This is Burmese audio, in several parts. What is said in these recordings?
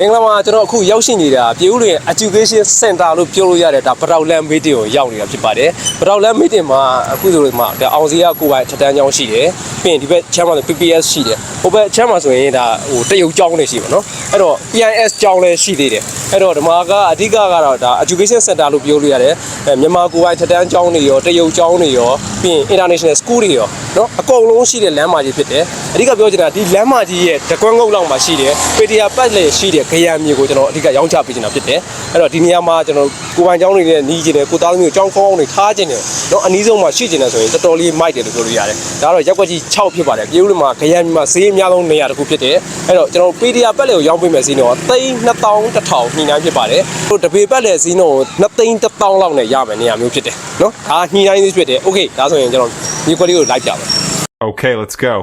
မင်္ဂလာပါကျွန်တော်အခုရောက်ရှိနေတာပြည်ဦးလွင် Education Center လို့ပြောလို့ရတယ်ဒါပတောက်လန်မီတင်ကိုရောက်နေတာဖြစ်ပါတယ်ပတောက်လန်မီတင်မှာအခုဆိုလို့မှာဒါအောင်စီကကိုယ်ပိုင်ထက်တန်းကျောင်းရှိတယ်ပြီးရင်ဒီဘက်ချမ်းမှာဆို PPS ရှိတယ်ဟိုဘက်ချမ်းမှာဆိုရင်ဒါဟိုတရုတ်ကျောင်းလည်းရှိပါတော့အဲ့တော့ PIS ကျောင်းလည်းရှိသေးတယ်အဲ့တော့ဒီမှာကအဓိကကတော့ဒါ Education Center လို့ပြောလို့ရတယ်အဲမြန်မာကိုယ်ပိုင်ထက်တန်းကျောင်းတွေရောတရုတ်ကျောင်းတွေရောပြီးရင် International School တွေရော နော်အကုန်လုံးရှိတဲ့လမ်းမကြီးဖြစ်တယ်အဓိကပြောချင်တာဒီလမ်းမကြီးရဲ့တကွန်းငုတ်လောက်မှာရှိတယ်ပေတရာပတ်လည်းရှိတယ်ခရံမြေကိုကျွန်တော်အဓိကရောင်းချပေးနေတာဖြစ်တယ်အဲ့တော့ဒီနေရာမှာကျွန်တော်ကိုယ်ပိုင်ကျောင်းတွေနဲ့နီးကျင်တယ်ကိုသားသမီးကိုကျောင်းကောင်းကောင်းတွေထားကျင်တယ်နော်အနည်းဆုံးမှာရှိကျင်တယ်ဆိုရင်တော်တော်လေးမိုက်တယ်လို့ပြောလို့ရတယ်ဒါကတော့ရက်ွက်ကြီး6ဖြစ်ပါတယ်ပြည်ဦးလွင်မှာခရံမြေမှာဈေးအများဆုံးနေရာတစ်ခုဖြစ်တယ်အဲ့တော့ကျွန်တော်ပေတရာပတ်လည်းကိုရောင်းပေးမယ်ဈေးတော့သိန်း2000 1000ညှိနှိုင်းဖြစ်ပါတယ်ဟိုတပေပတ်လည်းဈေးတော့2သိန်း1000လောက်နဲ့ရမယ်နေရာမျိုးဖြစ်တယ်နော်ဒါညှိနှိုင်းသေးဖြစ်တယ်โอเคဒါဆိုရင်ကျွန်တော် ဒီကွက်လေးကိုလိုက်ပြပါမယ် Okay, let's go.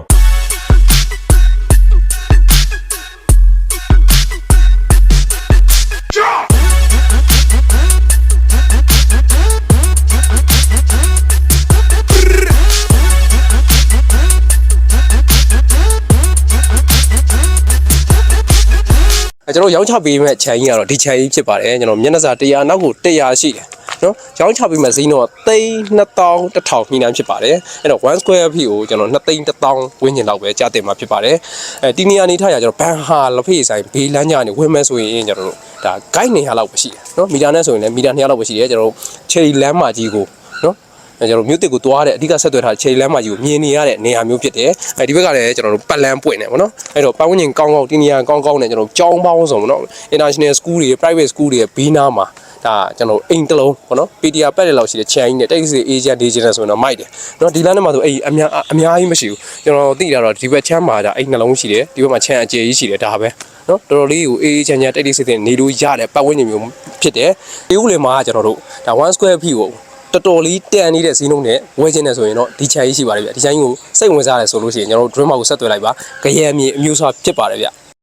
အဲကျွန်တော်ရောင်းချပေးမဲ့ခြံကြီးကတော့ဒီခြံကြီးဖြစ်ပါတယ်ကျွန်တော်မျက်နှာစာ100နောက်ကို100ရှိတယ် နော်ရောင်းချပေးမဲ့ဈေးတော့သိန်း2000 1000ညှိနှိုင်းဖြစ်ပါတယ်အဲ့တော့1 square feet ကိုကျွန်တော်2သိန်း1000ဝန်းကျင်လောက်ပဲကြားတင်မှာဖြစ်ပါတယ်အဲဒီနေရာနေထားရကျွန်တော်ဘန်ဟာလက်ဖေးဆိုင်ဘေးလမ်းညနေဝင်မဲ့ဆိုရင်ကျွန်တော်တို့ဒါ guide နေရလောက်ပဲရှိတယ်နော်မီတာနဲ့ဆိုရင်လည်းမီတာ200လောက်ပဲရှိတယ်ကျွန်တော်တို့ချယ်ရီလမ်းမကြီးကိုနော်အဲကျွန်တော်မြို့တစ်ကိုသွားတဲ့အဓိကဆက်သွယ်ထားချယ်ရီလမ်းမကြီးကိုမြင်နေရတဲ့နေရာမျိုးဖြစ်တယ်အဲဒီဘက်ကလည်းကျွန်တော်တို့ပတ်လန်းပွင့်တယ်ဗောနော်အဲ့တော့ပတ်ဝန်းကျင်ကောင်းကောင်းဒီနေရာကောင်းကောင်းနဲ့ကျွန်တော်တို့ကျောင်းပေါင်းစုံဗောနော် international school တွေ private school တွေဘေးနားမှာ ဒါကျွန်တော်အိမ်တလုံးပေါ့နော် PTR ပတ်တယ်လောက်ရှိတယ်ခြံကြီးနဲ့တက္ကစီ agent digital ဆိုရင်တော့မိုက်တယ်နော်ဒီလမ်းထဲမှာဆိုအဲ့အများအများကြီးမရှိဘူးကျွန်တော်သိတာတော့ဒီဘက်ခြမ်းမှာဒါအိမ်နှလုံးရှိတယ်ဒီဘက်မှာခြံအကျယ်ကြီးရှိတယ်ဒါပဲနော်တော်တော်လေးကိုအေးအေးချမ်းချမ်းတိတ်တိတ်ဆိတ်ဆိတ်နေလို့ရတယ်ပတ်ဝန်းကျင်မျိုးဖြစ်တယ်တေးဦးလေမှာကျွန်တော်တို့ဒါ1 square feet ကိုတော်တော်လေးတန်နေတဲ့ဈေးနှုန်းနဲ့ဝယ်ခြင်းနဲ့ဆိုရင်တော့ဒီချန်ကြီးရှိပါတယ်ဗျဒီချန်ကြီးကိုစိတ်ဝင်စားတယ်ဆိုလို့ရှိရင်ကျွန်တော်တို့ dream ကိုဆက်သွယ်လိုက်ပါကြရမြေအမျိုးအစားဖြစ်ပါတယ်ဗျ